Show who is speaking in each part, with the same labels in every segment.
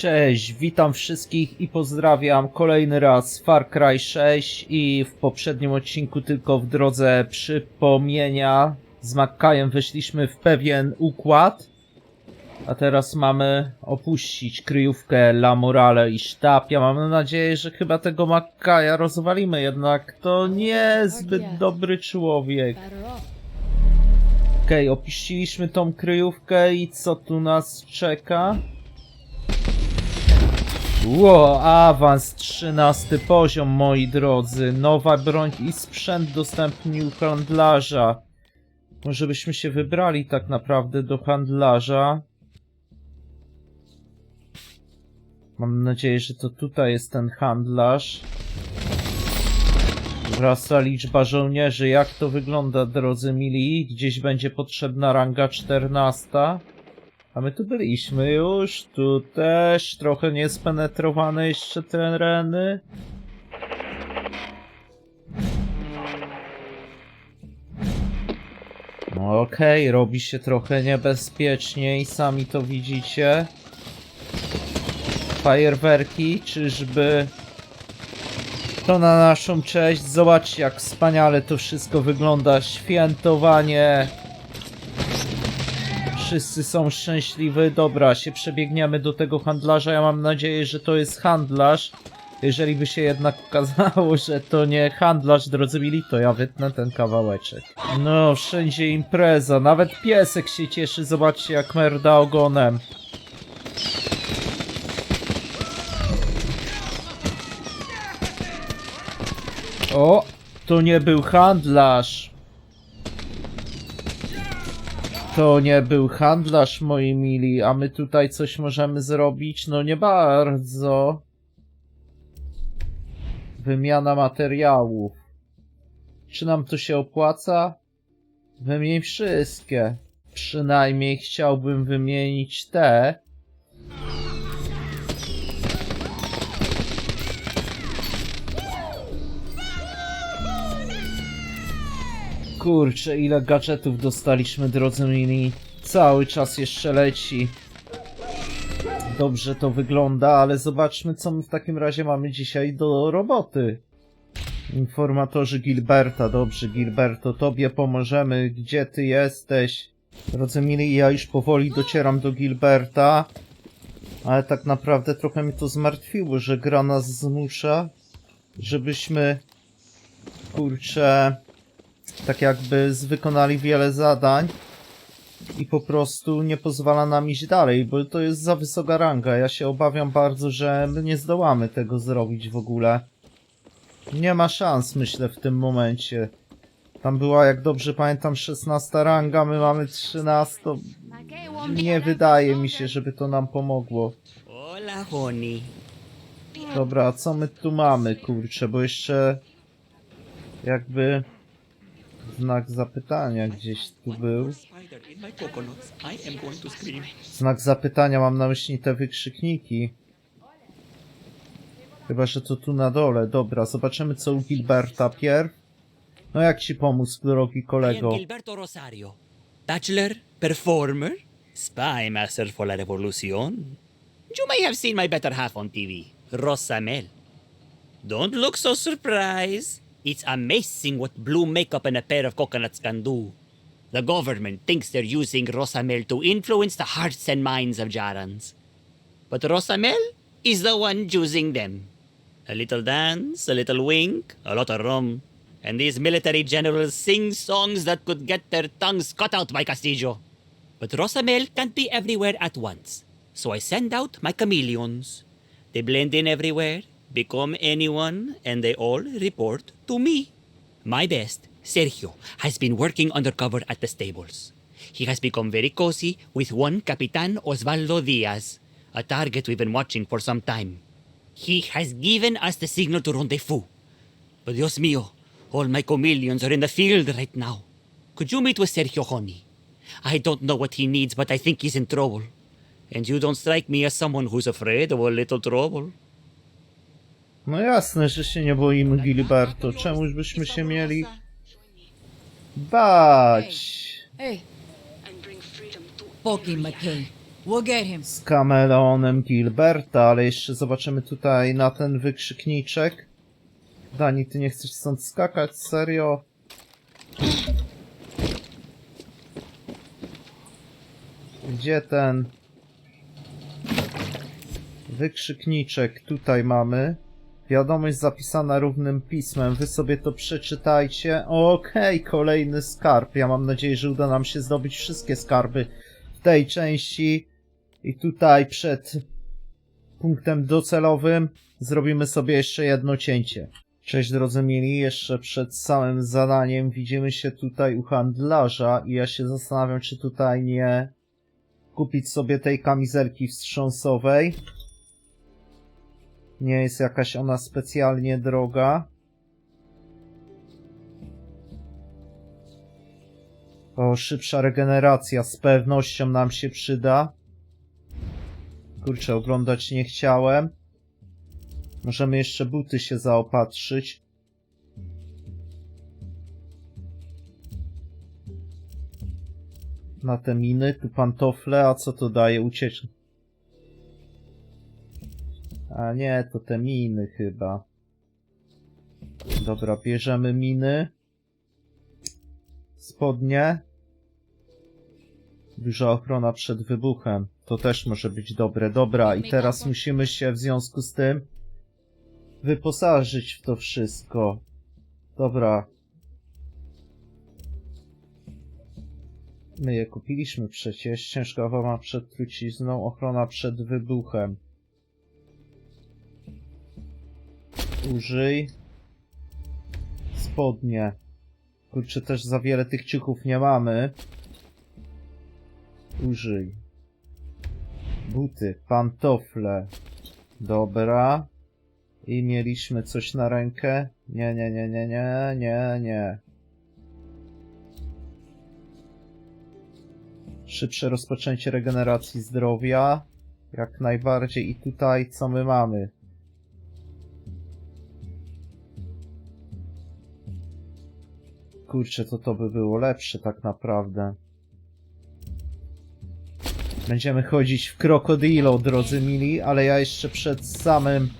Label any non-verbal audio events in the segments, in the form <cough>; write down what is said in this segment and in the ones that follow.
Speaker 1: Cześć, witam wszystkich i pozdrawiam kolejny raz Far Cry 6 i w poprzednim odcinku tylko w drodze przypomnienia z Makkajem weszliśmy w pewien układ, a teraz mamy opuścić kryjówkę La Morale i sztab. Ja mam nadzieję, że chyba tego Makkaja rozwalimy, jednak to nie zbyt dobry człowiek. Okej, opuściliśmy tą kryjówkę i co tu nas czeka? Ło, awans 13 poziom, moi drodzy. Nowa broń i sprzęt dostępny u handlarza. Może byśmy się wybrali tak naprawdę do handlarza. Mam nadzieję, że to tutaj jest ten handlarz. Wrasta liczba żołnierzy. Jak to wygląda, drodzy mili? Gdzieś będzie potrzebna ranga 14. A my tu byliśmy już. Tu też trochę niespenetrowane jeszcze tereny. No okej, robi się trochę niebezpieczniej, sami to widzicie. Fajerwerki, czyżby to na naszą cześć. Zobaczcie, jak wspaniale to wszystko wygląda. Świętowanie. Wszyscy są szczęśliwi. Dobra, się przebiegniemy do tego handlarza. Ja mam nadzieję, że to jest handlarz. Jeżeli by się jednak okazało, że to nie handlarz, drodzy mili, to ja wytnę ten kawałeczek. No, wszędzie impreza. Nawet piesek się cieszy. Zobaczcie, jak merda ogonem. O, to nie był handlarz. To nie był handlarz, moi mili, a my tutaj coś możemy zrobić? No nie bardzo. Wymiana materiałów. Czy nam to się opłaca? Wymień wszystkie. Przynajmniej chciałbym wymienić te. Kurczę, ile gadżetów dostaliśmy, drodzy mili. Cały czas jeszcze leci. Dobrze to wygląda, ale zobaczmy, co my w takim razie mamy dzisiaj do roboty. Informatorzy Gilberta, dobrze, Gilberto, tobie pomożemy. Gdzie ty jesteś? Drodzy mili, ja już powoli docieram do Gilberta. Ale tak naprawdę trochę mnie to zmartwiło, że gra nas zmusza, żebyśmy, kurczę, tak jakby wykonali wiele zadań i po prostu nie pozwala nam iść dalej, bo to jest za wysoka ranga. Ja się obawiam bardzo, że my nie zdołamy tego zrobić w ogóle. Nie ma szans, myślę, w tym momencie. Tam była, jak dobrze pamiętam, 16 ranga, my mamy 13.
Speaker 2: Okay, won't be
Speaker 1: Nie wydaje mi się, żeby to nam pomogło. Dobra, a co my tu mamy, kurczę, bo jeszcze jakby znak zapytania gdzieś tu był. Znak zapytania, mam na myśli te wykrzykniki. Chyba, że to tu na dole. Dobra, zobaczymy co u Gilberta pierw. No jak ci pomóc, drogi kolego?
Speaker 3: Gilberto Rosario. Bachelor, performer, spy master for la revolucion. You may have seen my better half on TV, Rosamel. Don't look so surprised. It's amazing what blue makeup and a pair of coconuts can do. The government thinks they're using Rosamel to influence the hearts and minds of Jarans. But Rosamel is the one choosing them. A little dance, a little wink, a lot of rum, and these military generals sing songs that could get their tongues cut out by Castillo. But Rosamel can't be everywhere at once, so I send out my chameleons. They blend in everywhere, become anyone, and they all report to me. My best, Sergio, has been working undercover at the stables. He has become very cozy with one Capitan Osvaldo Diaz, a target we've been watching for some time. He has given us the signal to rendezvous. But Dios mío, all my chameleons are in the field right now. Could you meet with Sergio Honey? I don't know what he needs, but I think he's in trouble. And you don't strike me as someone who's afraid of a little trouble.
Speaker 1: No jasne, że się nie boimy Gilberto. Czemuż byśmy się mieli bać?
Speaker 2: Hey, McKay. We'll get him.
Speaker 1: z kameleonem Gilberta, ale jeszcze zobaczymy tutaj na ten wykrzykniczek. Dani, ty nie chcesz stąd skakać? Serio? Gdzie ten wykrzykniczek? Tutaj mamy. Wiadomość zapisana równym pismem. Wy sobie to przeczytajcie. Okej, kolejny skarb. Ja mam nadzieję, że uda nam się zdobyć wszystkie skarby w tej części. I tutaj przed punktem docelowym zrobimy sobie jeszcze jedno cięcie. Cześć drodzy mili, jeszcze przed samym zadaniem widzimy się tutaj u handlarza i ja się zastanawiam, czy tutaj nie kupić sobie tej kamizelki wstrząsowej. Nie jest jakaś ona specjalnie droga. O, szybsza regeneracja z pewnością nam się przyda. Kurczę, oglądać nie chciałem. Możemy jeszcze buty się zaopatrzyć. Na te miny, tu pantofle, a co to daje? Ucieczkę. A nie, to te miny chyba. Dobra, bierzemy miny. Spodnie. Duża ochrona przed wybuchem. To też może być dobre. Dobra, i teraz musimy się w związku z tym wyposażyć w to wszystko. Dobra. My je kupiliśmy przecież. Ciężka wama przed trucizną, ochrona przed wybuchem. Użyj. Spodnie. Kurczę, też za wiele tych ciuchów nie mamy. Użyj. Buty, pantofle. Dobra. I mieliśmy coś na rękę. Nie, nie, nie, nie, nie, nie, nie. Szybsze rozpoczęcie regeneracji zdrowia. Jak najbardziej. I tutaj co my mamy? Kurczę, to to by było lepsze tak naprawdę. Będziemy chodzić w krokodilo, drodzy mili, ale ja jeszcze przed samym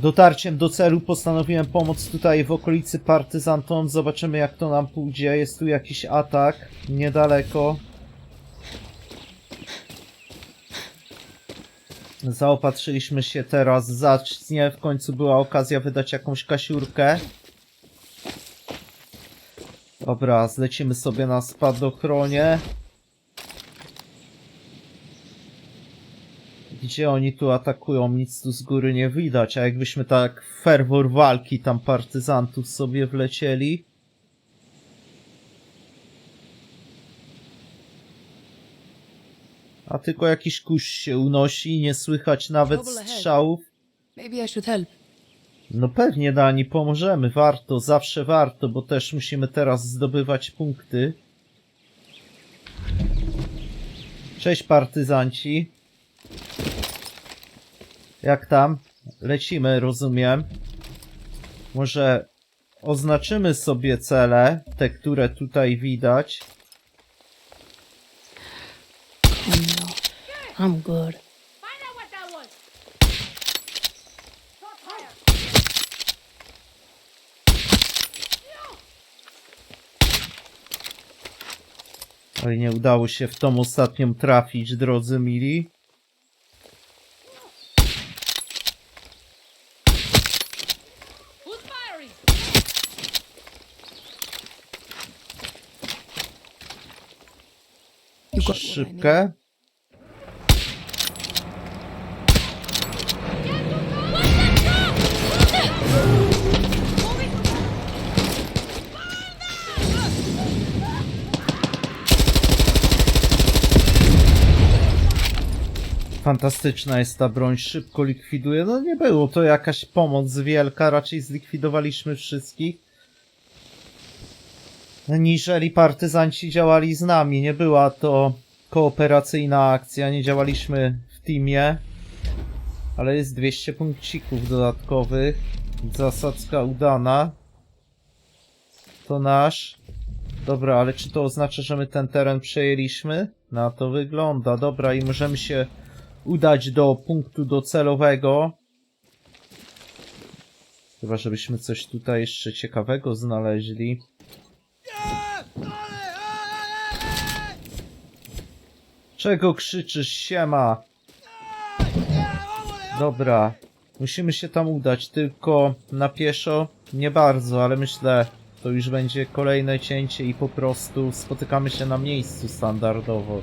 Speaker 1: dotarciem do celu postanowiłem pomóc tutaj w okolicy partyzantom. Zobaczymy jak to nam pójdzie. Jest tu jakiś atak niedaleko. Zaopatrzyliśmy się teraz zacznie. W końcu była okazja wydać jakąś kasiurkę. Dobra, zlecimy sobie na spadochronie. Gdzie oni tu atakują? Nic tu z góry nie widać, a jakbyśmy tak w ferwor walki tam partyzantów sobie wlecieli. A tylko jakiś kuś się unosi, nie słychać nawet strzałów.
Speaker 2: Maybe I should help.
Speaker 1: No pewnie Dani, pomożemy, warto, zawsze warto, bo też musimy teraz zdobywać punkty. Cześć partyzanci. Jak tam? Lecimy, rozumiem. Może oznaczymy sobie cele, te, które tutaj widać.
Speaker 4: I'm good.
Speaker 1: Ale nie udało się w tą ostatnią trafić, drodzy mili. Szybkę. Fantastyczna jest ta broń, szybko likwiduje. No nie było to jakaś pomoc wielka, raczej zlikwidowaliśmy wszystkich. Niżeli partyzanci działali z nami, nie była to kooperacyjna akcja, nie działaliśmy w teamie. Ale jest 200 punkcików dodatkowych. Zasadzka udana. To nasz. Dobra, ale czy to oznacza, że my ten teren przejęliśmy? Na to wygląda. Dobra, i możemy się udać do punktu docelowego. Chyba, żebyśmy coś tutaj jeszcze ciekawego znaleźli. Czego krzyczysz, siema? Dobra, musimy się tam udać, tylko na pieszo nie bardzo, ale myślę, to już będzie kolejne cięcie i po prostu spotykamy się na miejscu standardowo.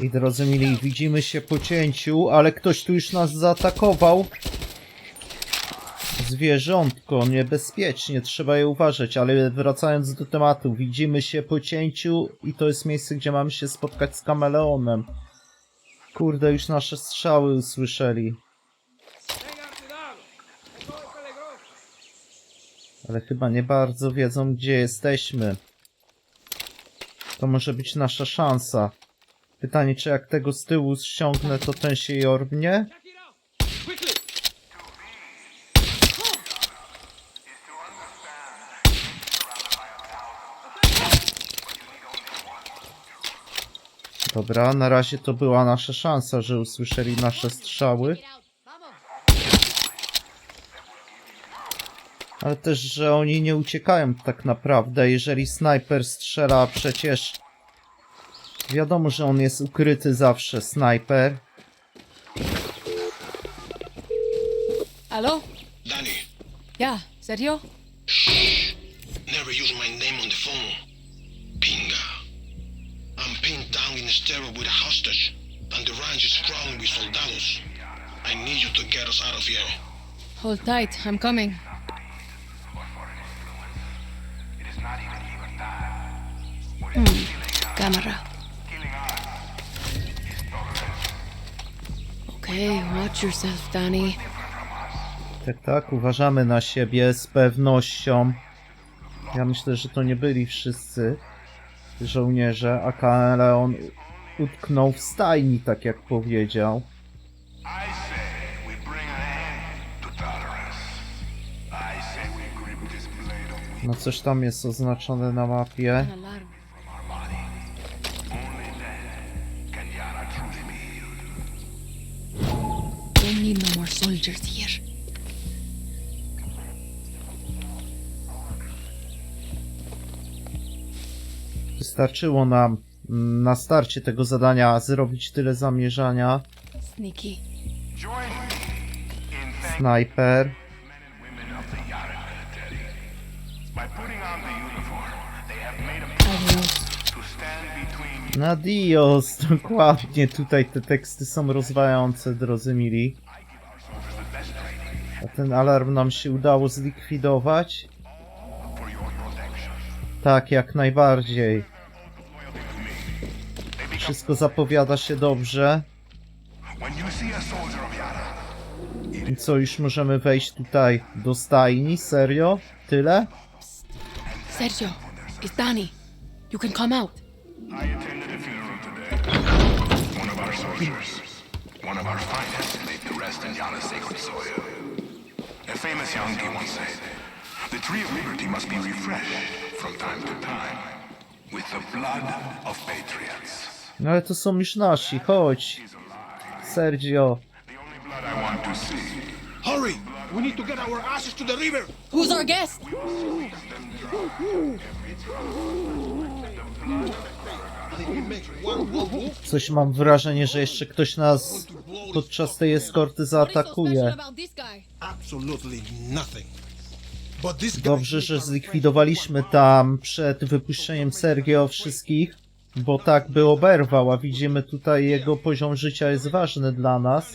Speaker 1: I drodzy mili, widzimy się po cięciu, ale ktoś tu już nas zaatakował. Zwierzątko, niebezpiecznie, trzeba je uważać, ale wracając do tematu, widzimy się po cięciu i to jest miejsce, gdzie mamy się spotkać z kameleonem. Kurde, już nasze strzały usłyszeli. Ale chyba nie bardzo wiedzą, gdzie jesteśmy. To może być nasza szansa. Pytanie, czy jak tego z tyłu ściągnę, to ten się jorbnie? Dobra, na razie to była nasza szansa, że usłyszeli nasze strzały. Ale też, że oni nie uciekają tak naprawdę, jeżeli snajper strzela, przecież wiadomo, że on jest ukryty zawsze, snajper.
Speaker 2: ¿Aló?
Speaker 5: Danny,
Speaker 2: ¿Ya? ¿Sergio?
Speaker 5: never use my name on the phone. Pinga. I'm pinned down in a stairwell with a hostage, and the ranch is crawling with soldados. I need you to get us out of here.
Speaker 2: Hold tight, I'm coming. Hmm, cámara. Okay, watch yourself, Danny.
Speaker 1: Tak, tak, uważamy na siebie z pewnością. Ja myślę, że to nie byli wszyscy żołnierze, a Leon utknął w stajni, tak jak powiedział. No coś tam jest oznaczone na mapie.
Speaker 2: More soldiers here.
Speaker 1: Wystarczyło nam mm, na starcie tego zadania zrobić tyle zamierzania.
Speaker 2: Sneaky.
Speaker 1: Snajper.
Speaker 6: men and women of the Yara military. By putting on the uniform, they have made a promise
Speaker 2: Adios.
Speaker 6: to stand between
Speaker 1: Na Dios, dokładnie. Tutaj te teksty są rozwające, drodzy mili. Ten alarm nam się udało zlikwidować. Tak, jak najbardziej. Wszystko zapowiada się dobrze. I co, już możemy wejść tutaj do stajni? Serio? Tyle?
Speaker 2: Sergio, it's Danny. You can come out.
Speaker 6: I attended a funeral today. One of our soldiers, one of our finest, A famous Yankee once said, The tree of liberty must be refreshed from time to time with the blood of patriots.
Speaker 1: No ale to są już nasi, chodź. Sergio.
Speaker 6: The only blood I want to see.
Speaker 5: Hurry! We need to get our asses to the river!
Speaker 2: Who's our guest?
Speaker 1: Coś mam wrażenie, że jeszcze ktoś nas podczas tej eskorty zaatakuje. Dobrze, że zlikwidowaliśmy tam przed wypuszczeniem Sergio wszystkich, bo tak by oberwał, a widzimy tutaj jego poziom życia jest ważny dla nas.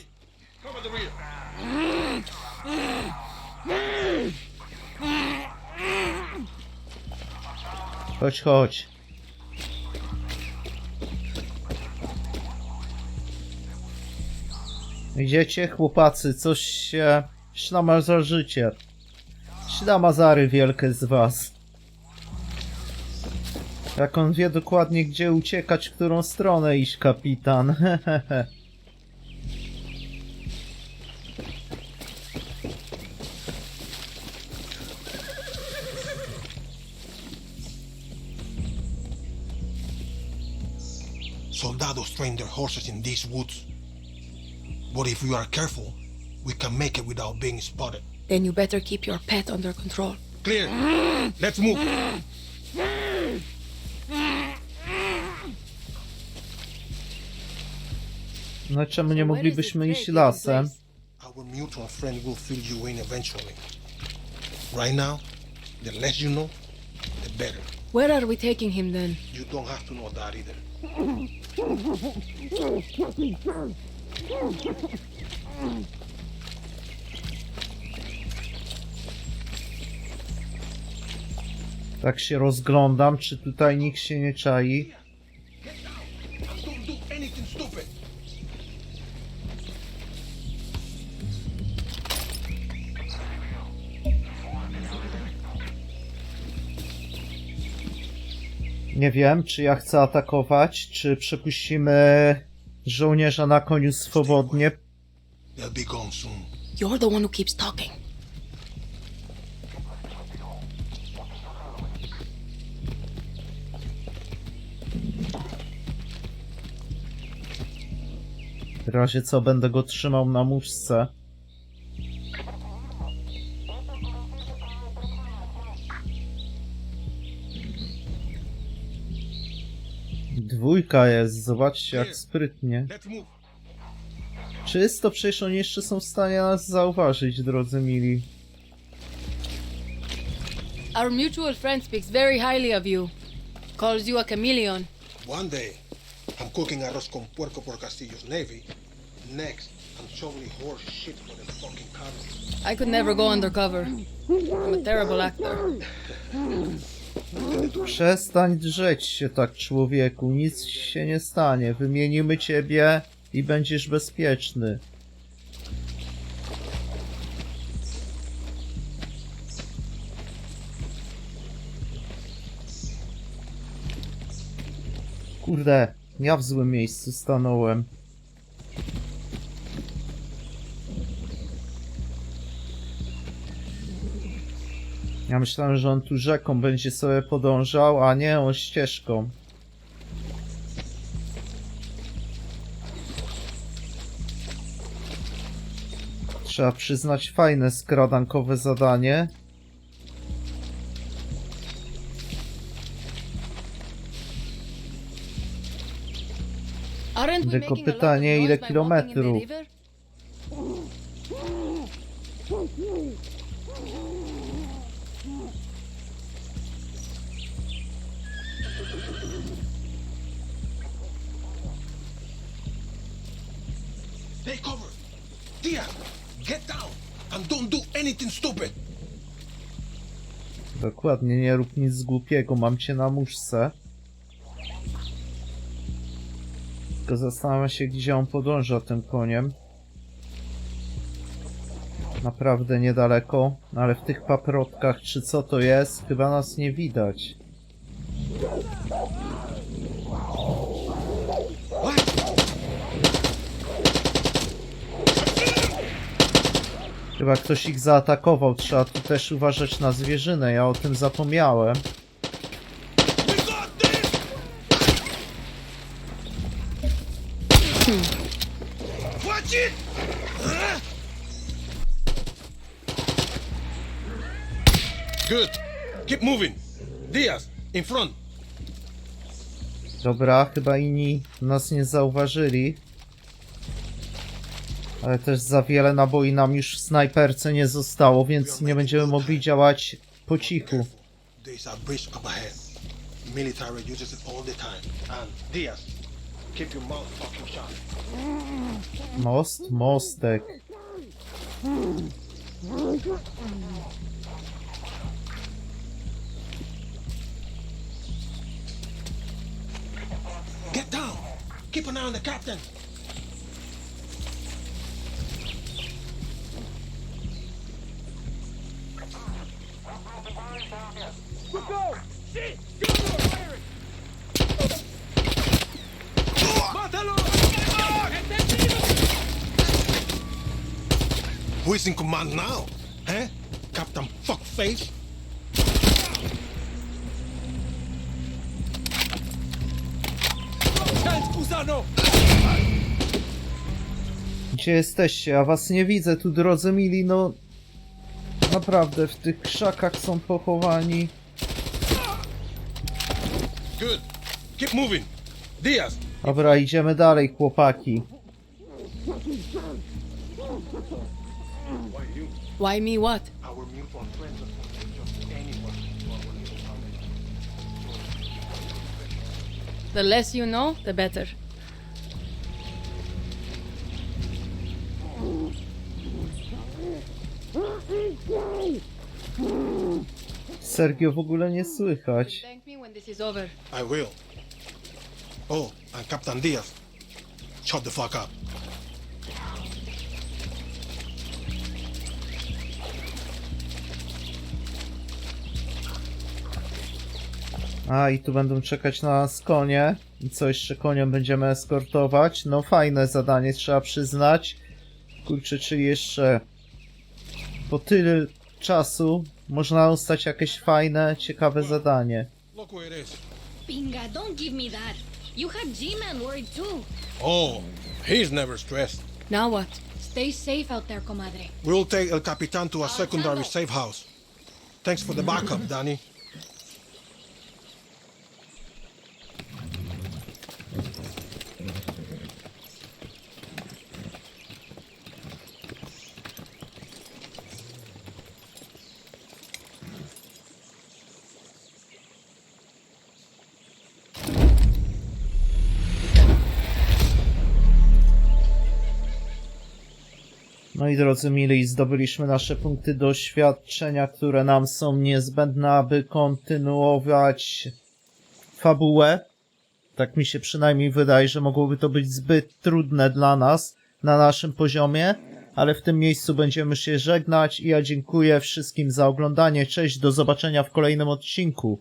Speaker 1: Chodź, chodź. Idziecie, chłopacy, coś się ślamazarzycie. Ślamazary wielkie z was. Jak on wie dokładnie, gdzie uciekać, w którą stronę iść, kapitan. Hehehe. <laughs>
Speaker 5: soldados train their horses in these woods. But if we are careful, we can make it without being spotted.
Speaker 2: Then you better keep your pet under control.
Speaker 5: Clear. Let's move.
Speaker 1: No czemu nie
Speaker 2: Where is
Speaker 1: moglibyśmy
Speaker 2: the
Speaker 1: iść
Speaker 2: trade taking
Speaker 1: lasem?
Speaker 2: place?
Speaker 5: Our mutual friend will fill you in eventually. Right now, the less you know, the better.
Speaker 2: Where are we taking him then?
Speaker 5: You don't have to know that either. <laughs>
Speaker 1: Tak się rozglądam, czy tutaj nikt się nie czai. Nie wiem, czy ja chcę atakować, czy przepuścimy żołnierza na koniu swobodnie.
Speaker 5: They'll be gone soon.
Speaker 2: You're the one who keeps talking.
Speaker 1: W razie co będę go trzymał na muszce. Dwójka jest, zobaczcie jak sprytnie. Czysto, przecież oni jeszcze są w stanie nas zauważyć, drodzy mili.
Speaker 2: Our mutual friend speaks very highly of you. Calls you a chameleon.
Speaker 5: One day, I'm cooking arroz con puerco por Castillo's Navy. Next, I'm shoveling horse shit for the fucking carnival.
Speaker 2: I could never go undercover. I'm a terrible actor. <laughs>
Speaker 1: Przestań drzeć się tak, człowieku, nic się nie stanie. Wymienimy ciebie i będziesz bezpieczny. Kurde, ja w złym miejscu stanąłem. Ja myślałem, że on tu rzeką będzie sobie podążał, a nie on ścieżką. Trzeba przyznać fajne skradankowe zadanie. Tylko pytanie, ile kilometrów?
Speaker 5: Take cover. Tia, get down and don't do anything stupid.
Speaker 1: Dokładnie, nie rób nic głupiego, mam cię na muszce. Tylko zastanawiam się, gdzie on podąża tym koniem. Naprawdę niedaleko, ale w tych paprotkach, czy co to jest, chyba nas nie widać. Chyba ktoś ich zaatakował, trzeba tu też uważać na zwierzynę, ja o tym zapomniałem.
Speaker 5: Good. Keep moving. Diaz, in front.
Speaker 1: Dobra, chyba inni nas nie zauważyli. Ale też za wiele naboi nam już w snajperce nie zostało, więc nie będziemy mogli działać po cichu. Most, mostek.
Speaker 5: Get down. Keep an eye on the captain. Is in command now? Eh? Captain Fuckface?
Speaker 1: Gdzie jesteście? Ja was nie widzę tu, drodzy mili, no... Naprawdę, w tych krzakach są pochowani.
Speaker 5: Good. Keep moving. Diaz,
Speaker 1: Dobra, idziemy dalej, chłopaki.
Speaker 2: Why me what?
Speaker 5: our mutual friends just anyone who our little family.
Speaker 2: The less you know, the better.
Speaker 1: Sergio w ogóle nie słychać.
Speaker 2: Thank me when this is over.
Speaker 5: I will. Oh, and Captain Diaz. Shut the fuck up.
Speaker 1: A, i tu będą czekać na nas konie. I co jeszcze koniom będziemy eskortować? No fajne zadanie, trzeba przyznać. Kurczę, czy jeszcze po tyle czasu można ustać jakieś fajne, ciekawe zadanie.
Speaker 5: Look where it is.
Speaker 4: Pinga, don't give me that. You had G-Man worried too.
Speaker 5: Oh, he's never stressed.
Speaker 2: Now what?
Speaker 4: Stay safe out there, comadre.
Speaker 5: We'll take El Capitan to a secondary safe house. Thanks for the backup, Danny.
Speaker 1: No i drodzy mili, zdobyliśmy nasze punkty doświadczenia, które nam są niezbędne, aby kontynuować fabułę. Tak mi się przynajmniej wydaje, że mogłoby to być zbyt trudne dla nas na naszym poziomie, ale w tym miejscu będziemy się żegnać i ja dziękuję wszystkim za oglądanie. Cześć, do zobaczenia w kolejnym odcinku.